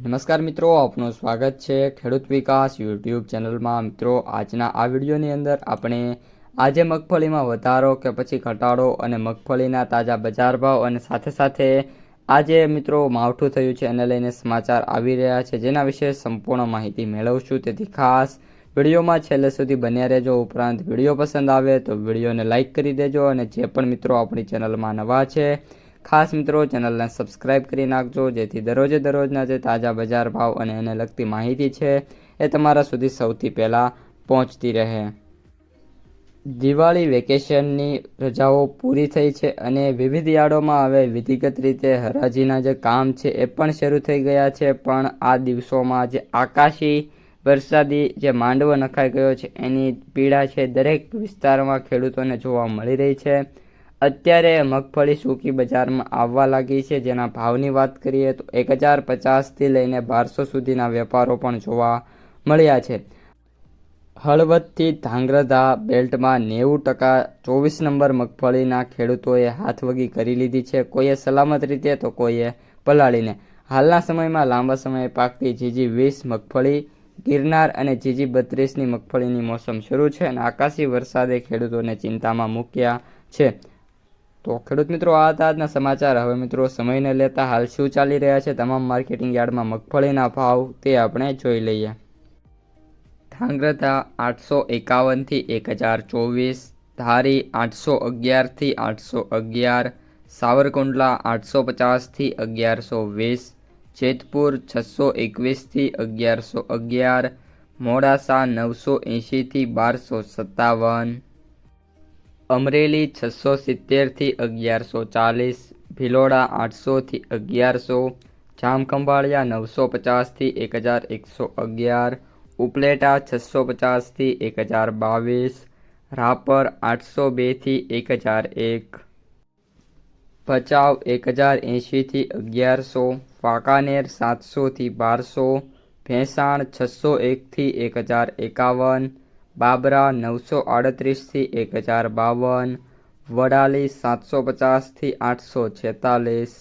નમસ્કાર મિત્રો, આપનું સ્વાગત છે ખેડૂત વિકાસ યુટ્યુબ ચેનલમાં. મિત્રો, આજના આ વિડીયોની અંદર આપણે આજે મગફળીમાં વધારો કે પછી ઘટાડો અને મગફળીના તાજા બજાર ભાવ અને સાથે સાથે આજે મિત્રો માવઠું થયું છે એને લઈને સમાચાર આવી રહ્યા છે, જેના વિશે સંપૂર્ણ માહિતી મેળવશું. તેથી ખાસ વિડીયોમાં છેલ્લે સુધી બન્યા રહેજો. ઉપરાંત વીડિયો પસંદ આવે તો વિડીયોને લાઇક કરી દેજો અને જે પણ મિત્રો આપણી ચેનલમાં નવા છે ખાસ મિત્રો, ચેનલને સબસ્ક્રાઇબ કરી નાખજો. જેથી દરરોજે દરરોજના જે તાજા બજાર ભાવ અને એને લગતી માહિતી છે, એ તમારા સુધી સૌથી પહેલાં પહોંચતી રહે. દિવાળી વેકેશનની રજાઓ પૂરી થઈ છે અને વિવિધ યાર્ડોમાં હવે વિધિગત રીતે હરાજીના જે કામ છે, એ પણ શરૂ થઈ ગયા છે. પણ આ દિવસોમાં જે આકાશી વરસાદી જે માંડવો નખાઈ ગયો છે, એની પીડા છે દરેક વિસ્તારમાં ખેડૂતોને જોવા મળી રહી છે. અત્યારે મગફળી સૂકી બજારમાં આવવા લાગી છે. જેના ભાવની વાત કરીએ તો એક હજાર પચાસથી લઈને બારસો સુધીના વેપારો પણ જોવા મળ્યા છે. હળવદથી ધાંગ્રધા બેલ્ટમાં નેવું ટકા ચોવીસ નંબર મગફળીના ખેડૂતોએ હાથવગી કરી લીધી છે. કોઈએ સલામત રીતે તો કોઈએ પલાળીને. હાલના સમયમાં લાંબા સમયે પાકતી જીજી વીસ મગફળી, ગિરનાર અને જીજી બત્રીસની મગફળીની મોસમ શરૂ છે અને આકાશી વરસાદે ખેડૂતોને ચિંતામાં મૂક્યા છે. તો ખેડૂત મિત્રો, આ હતા આજના સમાચાર. હવે મિત્રો, સમયને લેતા હાલ શું ચાલી રહ્યા છે? તમામ માર્કેટિંગ યાર્ડમાં મગફળીના ભાવ તે આપણે જોઈ લઈએ. ધાંગ્રધા આઠસો એકાવનથી એક હજાર ચોવીસ, ધારી આઠસો અગિયારથી આઠસો અગિયાર, સાવરકુંડલા આઠસો પચાસથી અગિયારસો વીસ, જેતપુર છસો એકવીસથી અગિયારસો અગિયાર, મોડાસા નવસો એંશીથી બારસો સત્તાવન અમરેલી છસો સિત્તેરથી અગિયારસો ચાલીસ, ભિલોડા આઠસોથી અગિયારસો, જામખંભાળિયા નવસો પચાસથી એક હજાર એકસો અગિયાર, ઉપલેટા છસો પચાસથી એક હજાર બાવીસ, રાપર આઠસો બેથી એક હજાર એક, ભચાઉ એક હજાર એંશીથી અગિયારસો, વાંકાનેર સાતસોથી બારસો, ભેંસાણ છસો એકથી એક હજાર એકાવન બાબરા નવસો આડત્રીસથી એક હજાર બાવન વડાલી સાતસો પચાસથી આઠસો છેતાલીસ.